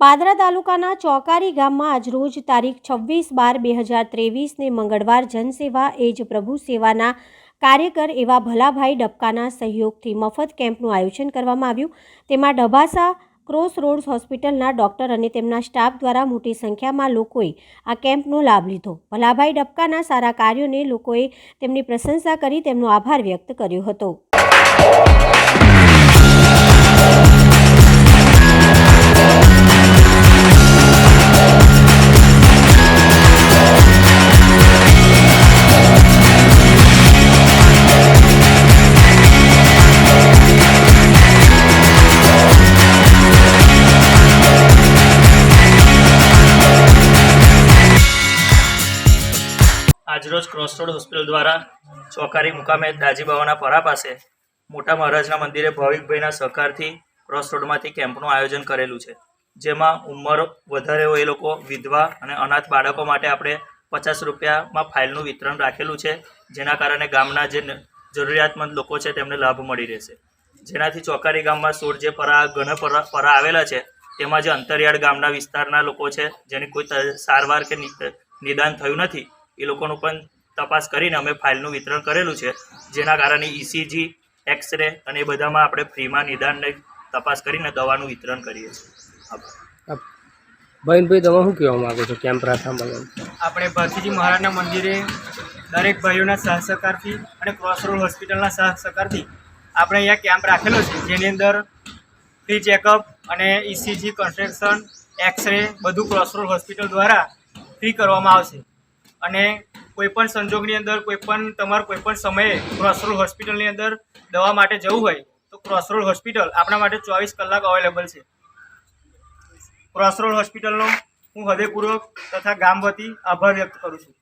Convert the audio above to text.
પાદરા તાલુકાના ચોકારી ગામમાં આજરોજ તારીખ છવ્વીસ બાર બે હજાર ત્રેવીસને મંગળવાર જનસેવા એજ પ્રભુ સેવાના કાર્યકર એવા ભલાભાઈ ડબકાના સહયોગથી મફત કેમ્પનું આયોજન કરવામાં આવ્યું. તેમાં ડભાસા ક્રોસ રોડ્સ હોસ્પિટલના ડોક્ટર અને તેમના સ્ટાફ દ્વારા મોટી સંખ્યામાં લોકોએ આ કેમ્પનો લાભ લીધો. ભલાભાઈ ડબકાના સારા કાર્યોને લોકોએ તેમની પ્રશંસા કરી તેમનો આભાર વ્યક્ત કર્યો હતો. આજરોજ ક્રોસરોડ હોસ્પિટલ દ્વારા ચોકારી મુકામે દાજીબાવાના પરા પાસે મોટા મહારાજના મંદિરે ભાવિકભાઈના સહકારથી ક્રોસરોડમાંથી કેમ્પનું આયોજન કરેલું છે. જેમાં ઉંમર વધારે હોય એ લોકો વિધવા અને અનાથ બાળકો માટે આપણે પચાસ રૂપિયામાં ફાઇલનું વિતરણ રાખેલું છે, જેના કારણે ગામના જે જરૂરિયાતમંદ લોકો છે તેમને લાભ મળી રહેશે. જેનાથી ચોકારી ગામમાં સોળ જે પરા, ઘણા પરા પરા આવેલા છે, તેમાં જે અંતરિયાળ ગામના વિસ્તારના લોકો છે, જેની કોઈ સારવાર કે નિદાન થયું નથી એ લોકોનું પણ તપાસ કરીને અમે ફાઇલનું વિતરણ કરેલું છે. જેના કારણે ઇસીજી એક્સરે અને એ બધામાં આપણે ફ્રીમાં નિદાનને તપાસ કરીને દવાનું વિતરણ કરીએ છીએ. ભાઈ તમે શું કહેવા માગો છો કેમ્પ પ્રાર્થના આપણે ભારતીજી મહારાજના મંદિરે દરેક ભાઈઓના સહસહકારથી અને ક્રોસ રોડ હોસ્પિટલના સહસહકારથી આપણે અહીંયા કેમ્પ રાખેલો છે જેની અંદર ફ્રી ચેકઅપ અને ઇસીજી કન્સ્ટ્રક્શન એક્સરે બધું ક્રોસ રોડ હોસ્પિટલ દ્વારા ફ્રી કરવામાં આવશે. અને કોઈપણ સંજોગની અંદર, કોઈપણ તમારે કોઈપણ સમયે ક્રોસરોડ હોસ્પિટલની અંદર દવા માટે જવું હોય, તો ક્રોસરોડ હોસ્પિટલ આપણા માટે ચોવીસ કલાક અવેલેબલ છે. ક્રોસરોડ હોસ્પિટલનો હું હૃદયપૂર્વક તથા ગામ વતી આભાર વ્યક્ત કરું છું.